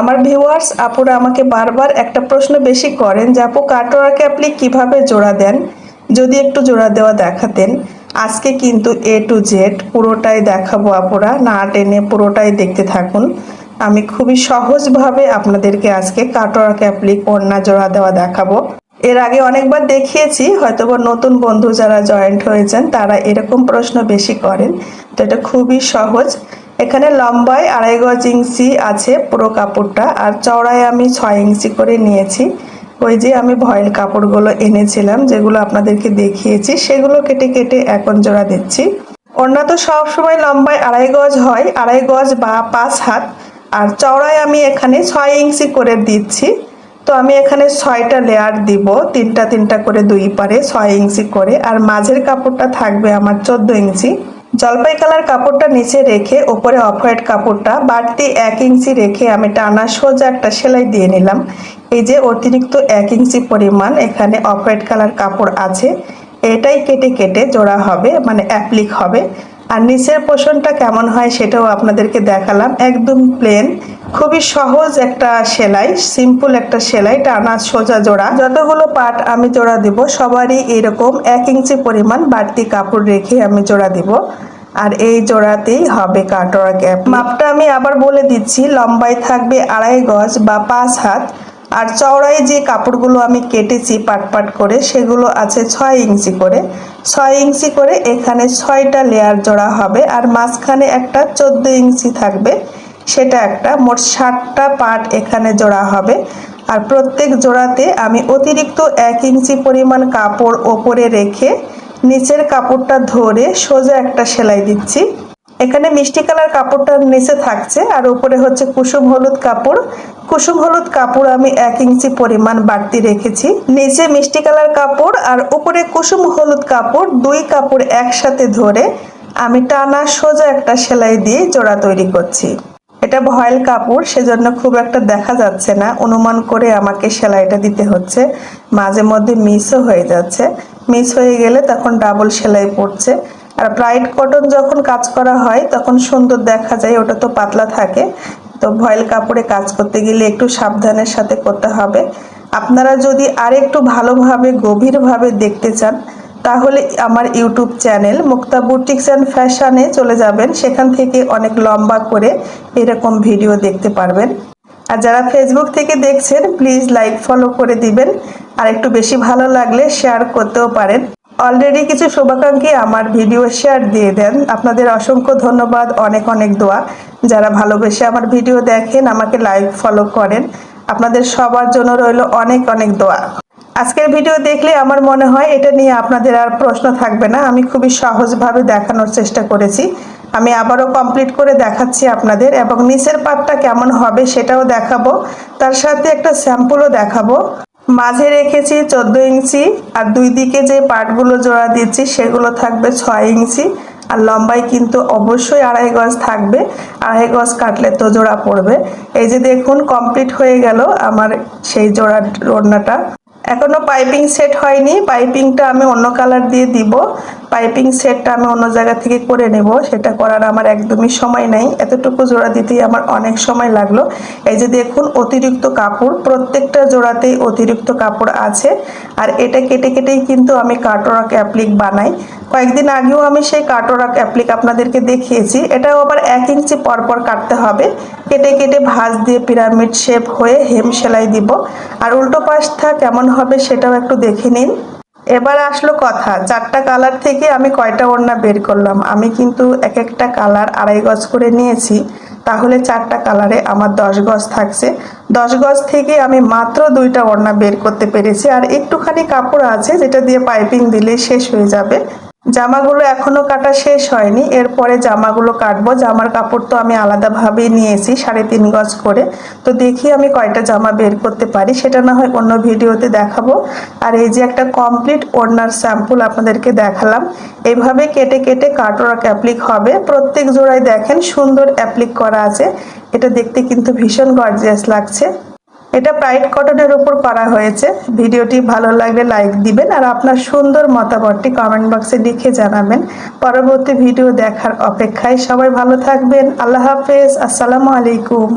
আমার ভিউয়ার্স আপুরা আমাকে বারবার একটা প্রশ্ন বেশি করেন যে, আপু, কাটোয়াকে আপনি কীভাবে জোড়া দেন? যদি একটু জোড়া দেওয়া দেখাতেন। আজকে কিন্তু এ টু জেড পুরোটাই দেখাবো আপুরা। না টেনে পুরোটাই দেখতে থাকুন। আমি খুবই সহজভাবে আপনাদেরকে আজকে কাটোয়া ক্যাপলিক ওড়না জোড়া দেওয়া দেখাবো। এর আগে অনেকবার দেখিয়েছি, হয়তোবা নতুন বন্ধু যারা জয়েন্ট হয়েছেন, তারা এরকম প্রশ্ন বেশি করেন। তো এটা খুবই সহজ। এখানে লম্বায় আড়াই গজ ইঞ্চি আছে পুরো কাপড়টা, আর চওড়ায় আমি ছয় ইঞ্চি করে নিয়েছি। ওই যে আমি ভয়েল কাপড়গুলো এনেছিলাম, যেগুলো আপনাদেরকে দেখিয়েছি, সেগুলো কেটে কেটে এখন জোড়া দিচ্ছি। ওড়না তো সবসময় লম্বায় আড়াই গজ হয়, আড়াই গজ বা পাঁচ হাত, আর চওড়ায় আমি এখানে ছয় ইঞ্চি করে দিচ্ছি। তো আমি এখানে ছয়টা লেয়ার দিব, তিনটা তিনটা করে দুই পারে, ছয় ইঞ্চি করে, আর মাঝের কাপড়টা থাকবে আমার চোদ্দ ইঞ্চি। জলপাই কালার কাপড়টা নিচে রেখে ওপরে অফ হোয়াইট কাপড়টা বাড়তি এক ইঞ্চি রেখে আমি টানা সোজা একটা সেলাই দিয়ে নিলাম। এই যে অতিরিক্ত এক ইঞ্চি পরিমাণ এখানে অফ হোয়াইট কালার কাপড় আছে। এটাই কেটে কেটে জোড়া হবে মানে অ্যাপ্লিক হবে। আর নিচের পোষণটা কেমন হয় সেটাও আপনাদেরকে দেখালাম। একদম প্লেন খুবই সহজ একটা সেলাই সিম্পল একটা সেলাই, টানা সোজা জোড়া। যতগুলো পাট আমি জোড়া দিব, সবারই এরকম এক ইঞ্চি পরিমাণ বাড়তি কাপড় রেখে আমি জোড়া দিব। আর এই জোড়াতেই হবে কাটোয়া গ্যাপ। মাপটা আমি আবার বলে দিচ্ছি, লম্বায় থাকবে আড়াই গজ বা পাঁচ হাত। আর চওড়ায় যে কাপড়গুলো আমি কেটেছি পাট পাট করে, সেগুলো আছে ছয় ইঞ্চি করে। ছয় ইঞ্চি করে এখানে ছয়টা লেয়ার জোড়া হবে, আর মাঝখানে একটা চোদ্দ ইঞ্চি থাকবে। সেটা একটা। মোট ষাটটা পাট এখানে জোড়া হবে। আর প্রত্যেক জোড়াতে আমি অতিরিক্ত এক ইঞ্চি পরিমাণ কাপড় ওপরে রেখে নিচের কাপড়টা ধরে সোজা একটা সেলাই দিচ্ছি। এখানে মিষ্টি কালার কাপড়টা নিচে থাকছে আর উপরে হচ্ছে কুসুম হলুদ কাপড়। কুসুম হলুদ কাপড় আমি এক ইঞ্চি পরিমাণ বাড়তি রেখেছি। নিচে মিষ্টি কালার কাপড় আর উপরে কুসুম হলুদ কাপড় দুই কাপড় একসাথে ধরে আমি টানা সোজা একটা সেলাই দিয়ে জোড়া তৈরি করছি। এটা ভয়েল কাপড়, সেজন্য খুব একটা দেখা যাচ্ছে না। অনুমান করে আমাকে সেলাইটা দিতে হচ্ছে। মাঝে মধ্যে মিসও হয়ে যাচ্ছে। মিস হয়ে গেলে তখন ডাবল সেলাই পড়ছে। আর ব্রাইট কটন যখন কাজ করা হয়, তখন সুন্দর দেখা যায়, ওটা তো পাতলা থাকে। তো ভয়েল কাপড়ে কাজ করতে গেলে একটু সাবধানের সাথে করতে হবে। আপনারা যদি আর একটু ভালোভাবে, গভীরভাবে দেখতে চান তাহলে আমার YouTube channel Mukta boutiques and ফ্যাশনে চলে যাবেন। সেখান থেকে অনেক লম্বা করে এরকম ভিডিও দেখতে পারবেন। আর যারা ফেসবুক থেকে দেখছেন প্লিজ লাইক ফলো করে দিবেন। আর একটু বেশি ভালো লাগলে শেয়ার করতেও পারেন। অলরেডি কিছু শুভাকাঙ্ক্ষী আমার ভিডিও শেয়ার দিয়ে দেন। আপনাদের অসংখ্য ধন্যবাদ, অনেক অনেক দোয়া। যারা ভালোবেসে আমার ভিডিও দেখেন, আমাকে লাইক ফলো করেন। আপনাদের সবার জন্য রইল অনেক অনেক দোয়া। আজকের ভিডিও দেখলে আমার মনে হয় এটা নিয়ে আপনাদের আর প্রশ্ন থাকবে না। আমি খুবই সহজভাবে দেখানোর চেষ্টা করেছি। আমি আবারও কমপ্লিট করে দেখাচ্ছি আপনাদের এবং নিচের পাটটা কেমন হবে সেটাও দেখাবো। তার সাথে একটা স্যাম্পলও দেখাবো। মাঝে রেখেছি চোদ্দ ইঞ্চি আর দুই দিকে যে পাটগুলো জোড়া দিচ্ছি সেগুলো থাকবে ছয় ইঞ্চি। আর লম্বাই কিন্তু অবশ্যই আড়াই গজ থাকবে। আড়াই গজ কাটলে তো জোড়া পড়বে। এই যে দেখুন কমপ্লিট হয়ে গেল আমার সেই জোড়া ওড়নাটা। এখনও পাইপিং সেট হয়নি। পাইপিংটা আমি অন্য কালার দিয়ে দিব। পাইপিং সেটটা আমি অন্য জায়গা থেকে করে নেব। সেটা করার আমার একদমই সময় নাই। এতটুকু জোড়া দিতেই আমার অনেক সময় লাগল। এই যে দেখুন, অতিরিক্ত কাপড়, প্রত্যেকটা জোড়াতেই অতিরিক্ত কাপড় আছে। আর এটা কেটে কেটেই কিন্তু আমি কাটোরাক অ্যাপ্লিক বানাই। কয়েকদিন আগেও আমি সেই কাটোরাক অ্যাপ্লিক আপনাদেরকে দেখিয়েছি। এটাও আবার এক ইঞ্চি পরপর কাটতে হবে। কেটে কেটে ভাঁজ দিয়ে পিরামিড শেপ হয়ে হেম সেলাই দিব। আর উল্টো পাশটা কেমন হবে সেটাও একটু দেখে নিন। এবার আসলো কথা, চারটা কালার থেকে আমি কয়টা ওড়না বের করলাম? আমি কিন্তু এক একটা কালার আড়াই গজ করে নিয়েছি। তাহলে চারটা কালারে আমার দশ গজ থাকছে। দশ গজ থেকে আমি মাত্র দুইটা ওড়না বের করতে পেরেছি। আর একটুখানি কাপড় আছে যেটা দিয়ে পাইপিং দিলে শেষ হয়ে যাবে। জামাগুলো এখনও কাটা শেষ হয়নি, এরপরে জামাগুলো কাটবো। জামার কাপড় তো আমি আলাদাভাবেই নিয়েছি, সাড়ে তিন গজ করে। তো দেখি আমি কয়টা জামা বের করতে পারি, সেটা না হয় অন্য ভিডিওতে দেখাবো। আর এই যে একটা কমপ্লিট ওড়নার স্যাম্পল আপনাদেরকে দেখালাম এইভাবে কেটে কেটে কাটওয়ার্ক অ্যাপ্লিক হবে। প্রত্যেক জোড়ায় দেখেন সুন্দর অ্যাপ্লিক করা আছে। এটা দেখতে কিন্তু ভীষণ গর্জিয়াস লাগছে। এটা প্রাইড কটনের উপর করা হয়েছে। ভিডিওটি ভালো লাগলে লাইক দিবেন আর আপনার সুন্দর মতামতটি কমেন্ট বক্সে লিখে জানাবেন। পরবর্তী ভিডিও দেখার অপেক্ষায় সবাই ভালো থাকবেন। আল্লাহ হাফেজ। আসসালামু আলাইকুম।